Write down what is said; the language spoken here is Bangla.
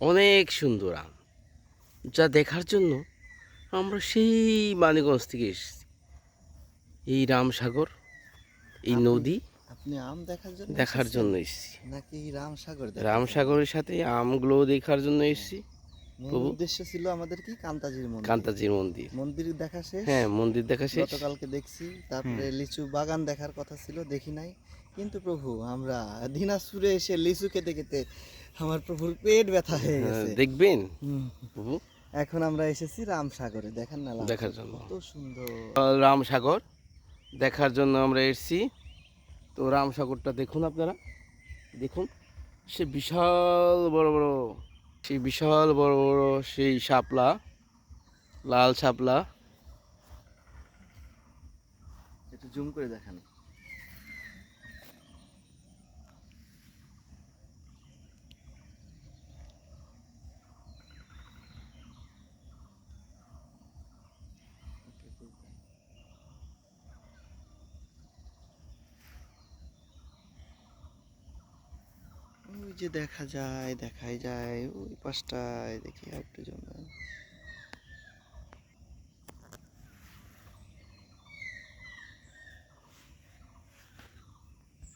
অনেক সুন্দর আম যা দেখার জন্য আমরা সেই মানিগঞ্জ থেকে এসেছি। এই রামসাগর এই নদী আপনি আম দেখার জন্য দেখার জন্য এসেছি। নাকি রামসাগর রামসাগরের সাথে আমগুলো দেখার জন্য এসেছি। জন্য? উদ্দেশ্য ছিল আমাদের কি? কান্তাজির মন্দির। কান্তাজির মন্দির। মন্দির দেখা শেষ। হ্যাঁ মন্দির দেখা শেষ। গতকালকে দেখছি। তারপরে লিচু বাগান দেখার কথা ছিল দেখি নাই। কিন্তু প্রভু আমরা দিনাজপুরে এসে লিচু খেতে খেতে আমার প্রভুর পেট ব্যথা হয়ে হ্যাঁ, গেছে। দেখবেন? এখন আমরা এসেছি রামসাগরে দেখেন না দেখার জন্য। কত সুন্দর। রামসাগর দেখার জন্য আমরা এসেছি। তো রামসাগরটা দেখুন আপনারা। দেখুন সে বিশাল বড় বড় সেই বিশাল বড় বড় সেই শাপলা লাল শাপলা। একটু জুম করে দেখান। ওই যে দেখা যায় দেখাই যায় ওই পাশটায় দেখি একটু জমে।